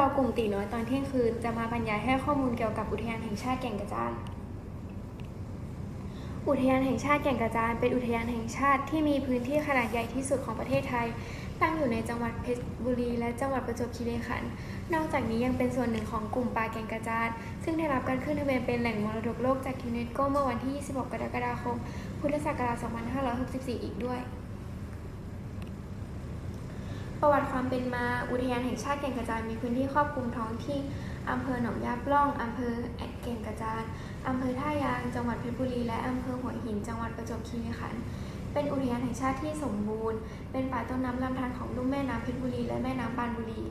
เรากลุ่มตีน้อยตอนเที่ยงคืน จะมาบรรยายให้ข้อมูลเกี่ยวกับอุทยานแห่งชาติแก่งกระจาน อุทยานแห่งชาติแก่งกระจาน เป็นอุทยานแห่งชาติที่มีพื้นที่ขนาดใหญ่ที่สุดของประเทศไทย ตั้งอยู่ในจังหวัดเพชรบุรี และจังหวัดประจวบคีรีขันธ์ นอกจากนี้ยังเป็นส่วนหนึ่งของกลุ่มป่าแก่งกระจาน ซึ่งได้รับการขึ้นทะเบียนเป็นแหล่งมรดกโลกจากยูเนสโกเมื่อวันที่ 26 กรกฎาคม พุทธศักราช 2564 อีกด้วย ประวัติความเป็นมาอุทยานแห่งชาติแก่งกระจานมีพื้นที่ครอบคลุมท้องที่อำเภอหนองยาปล่องอำเภอแก่งกระจานอำเภอท่ายาง จังหวัดเพชรบุรี และอำเภอหัวหิน จังหวัดประจวบคีรีขันธ์เป็นอุทยานแห่งชาติที่สมบูรณ์ เป็นป่าต้นน้ำลำธารของลุ่มแม่น้ำเพชรบุรี และแม่น้ำปานบุรี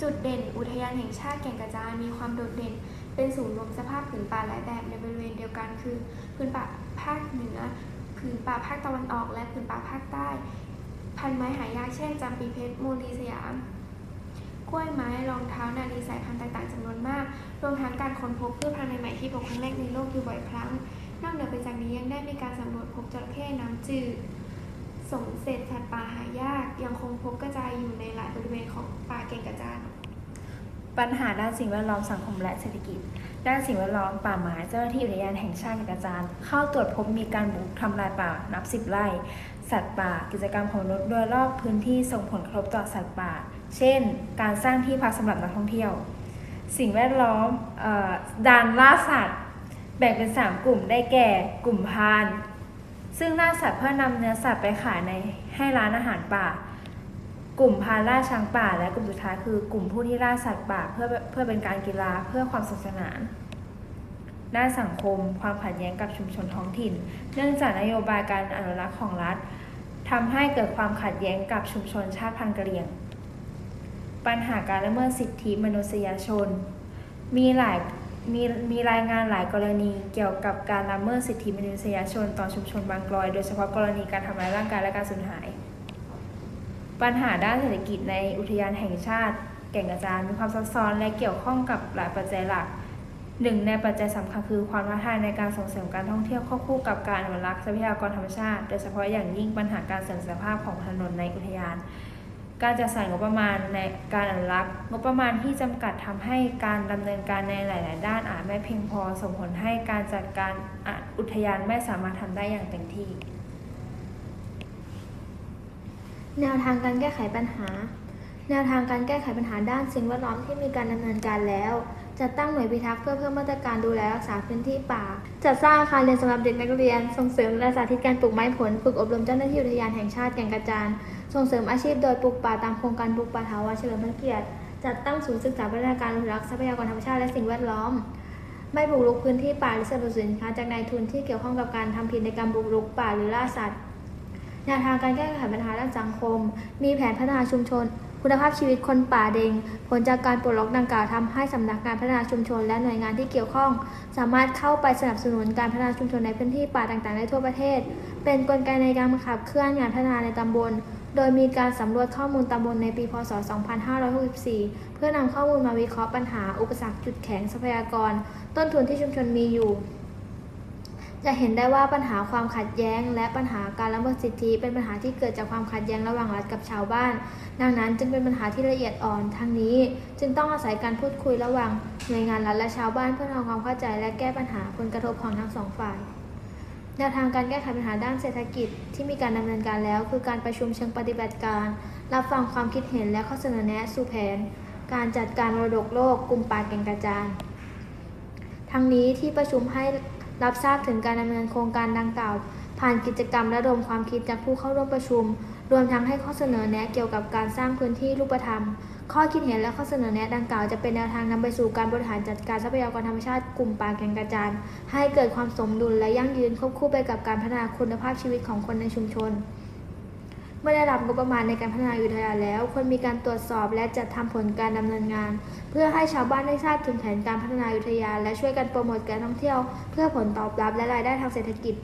จุดเด่นอุทยานแห่งชาติแก่งกระจานมีความโดดเด่น เป็นศูนย์รวมสภาพผืนป่าหลายแบบในบริเวณเดียวกัน คือ ผืนป่าภาคเหนือผืนป่าภาคตะวันออก และผืนป่าภาคใต้ พันไม้หายากเช่นจำปีเพชรมูลีสยาม กล้วยไม้รองเท้านาดีสายพันธุ์ต่างๆจำนวนมาก รวมทั้งการค้นพบพืชพันธุ์ใหม่ๆที่พบครั้งแรกในโลกอยู่บ่อยครั้ง นอกเหนือไปจากนี้ยังได้มีการสำรวจพบจระเข้น้ำจืดสมเสร็จสัตว์ป่าหายากยังคงพบกระจายอยู่ในหลายบริเวณของป่าแก่งกระจานปัญหาด้านสิ่งแวดล้อมสังคมและเศรษฐกิจ ด้านสิ่งแวดล้อมป่าไม้เจ้าหน้าที่อุทยานแห่งชาติกระจานเข้าตรวจพบมีการบุกทำลายป่านับสิบไร่ สัตว์ป่า กิจกรรมของมนุษย์โดยรอบพื้นที่ส่งผลกระทบต่อสัตว์ป่า เช่น การสร้างที่พักสำหรับนักท่องเที่ยว สิ่งแวดล้อมออด่านล่าสัตว์ แบ่งเป็น 3 กลุ่มได้แก่ กลุ่มพราน ซึ่งล่าสัตว์เพื่อนำเนื้อสัตว์ไปขายในให้ร้านอาหารป่า กลุ่มพาล่าช้างป่า และกลุ่มสุดท้ายคือกลุ่มผู้ที่ล่าสัตว์ป่าเพื่อเพื่อเป็นการกีฬาเพื่อความสนุกสนานด้านสังคม ความขัดแย้งกับชุมชนท้องถิ่น เนื่องจากนโยบายการอนุรักษ์ของรัฐ ทำให้เกิดความขัดแย้งกับชุมชนชาติพันธุ์กะเหรี่ยง ปัญหาการละเมิดสิทธิมนุษยชน มีหลายมีมีรายงานหลายกรณีเกี่ยวกับการละเมิดสิทธิมนุษยชน ต่อชุมชนบางกลอย โดยเฉพาะกรณีการทำร้ายร่างกายและการสูญหาย ปัญหาด้านเศรษฐกิจในอุทยานแห่งชาติ แก่งกระจานมีความซับซ้อนและเกี่ยวข้องกับหลายปัจจัยหลัก หนึ่งในปัจจัยสำคัญคือความท้าทายในการส่งเสริมการท่องเที่ยวควบคู่กับการอนุรักษ์ทรัพยากรธรรมชาติ โดยเฉพาะอย่างยิ่งปัญหาการเสื่อมสภาพของถนนในอุทยาน การจัดสรรงบประมาณในการอนุรักษ์ งบประมาณที่จำกัดทำให้การดำเนินการในหลาย ๆ ด้านอาจไม่เพียงพอ ส่งผลให้การจัดการอุทยานไม่สามารถทำได้อย่างเต็มที่ แนวทางการแก้ไขปัญหา แนวทางการแก้ไขปัญหาด้านสิ่งแวดล้อมที่มีการดำเนินการแล้ว จัดตั้งหน่วยพิทักษ์เพื่อเพิ่มมาตรการดูแลรักษาพื้นที่ป่า จัดสร้างอาคารเรียนสำหรับเด็กนักเรียน ส่งเสริมและสาธิตการปลูกไม้ผล ฝึกอบรมเจ้าหน้าที่อุทยานแห่งชาติแก่งกระจาน ส่งเสริมอาชีพโดยปลูกป่าตามโครงการปลูกป่าถาวรเฉลิมพระเกียรติ จัดตั้งศูนย์ศึกษาพัฒนาการอนุรักษ์ทรัพยากรธรรมชาติและสิ่งแวดล้อม ไม่บุกรุกพื้นที่ป่าหรือสนับสนุนสินค้าจากนายทุนที่เกี่ยวข้องกับการทำผิดในการบุกรุกป่าหรือล่าสัตว์แนวทางการแก้ไขปัญหาด้านสังคม มีแผนพัฒนาชุมชน คุณภาพชีวิตคนป่าเดง ผลจากการปลดล็อกดังกล่าวทำให้สำนักงานพัฒนาชุมชน และหน่วยงานที่เกี่ยวข้อง สามารถเข้าไปสนับสนุนการพัฒนาชุมชนในพื้นที่ป่าต่างๆได้ทั่วประเทศ เป็นกลไกในการบังคับเคลื่อนงานพัฒนาในตำบล โดยมีการสำรวจข้อมูลตำบลในปีพศ 2564 เพื่อนำข้อมูลมาวิเคราะห์ปัญหา อุปสรรคจุดแข็งทรัพยากร ต้นทุนที่ชุมชนมีอยู่ จะเห็นได้ว่าปัญหาความขัดแย้ง และปัญหาการละเมิดสิทธิ เป็นปัญหาที่เกิดจากความขัดแย้งระหว่างรัฐกับชาวบ้าน ดังนั้นจึงเป็นปัญหาที่ละเอียดอ่อนทั้งนี้ จึงต้องอาศัยการพูดคุยระหว่างหน่วยงานรัฐและชาวบ้านเพื่อทำความเข้าใจและแก้ปัญหาผลกระทบของทั้งสองฝ่ายแนวทางการแก้ไขปัญหาด้านเศรษฐกิจที่มีการดำเนินการแล้ว คือการประชุมเชิงปฏิบัติการ รับฟังความคิดเห็นและข้อเสนอแนะสู่แผน การจัดการมรดกโลกกลุ่มป่าแก่งกระจานทั้งนี้ที่ประชุมให้ รับทราบถึงการดำเนินโครงการดังกล่าว ผ่านกิจกรรมและรมความคิดจากผู้เข้าร่วมประชุม รวมทั้งให้ข้อเสนอแนะเกี่ยวกับการสร้างพื้นที่รูปธรรม ข้อคิดเห็นและข้อเสนอแนะดังกล่าวจะเป็นแนวทางนำไปสู่การบริหารจัดการทรัพยากรธรรมชาติกลุ่มป่าแก่งกระจานให้เกิดความสมดุลและยั่งยืนควบคู่ไปกับการพัฒนาคุณภาพชีวิตของคนในชุมชน เมื่อได้รับงบประมาณในการพัฒนาอุทยานแล้ว ควรมีการตรวจสอบและจัดทำผลการดำเนินงาน เพื่อให้ชาวบ้านได้ทราบถึงแผนการพัฒนาอุทยาน และช่วยกันโปรโมทการท่องเที่ยว เพื่อผลตอบรับและรายได้ทางเศรษฐกิจ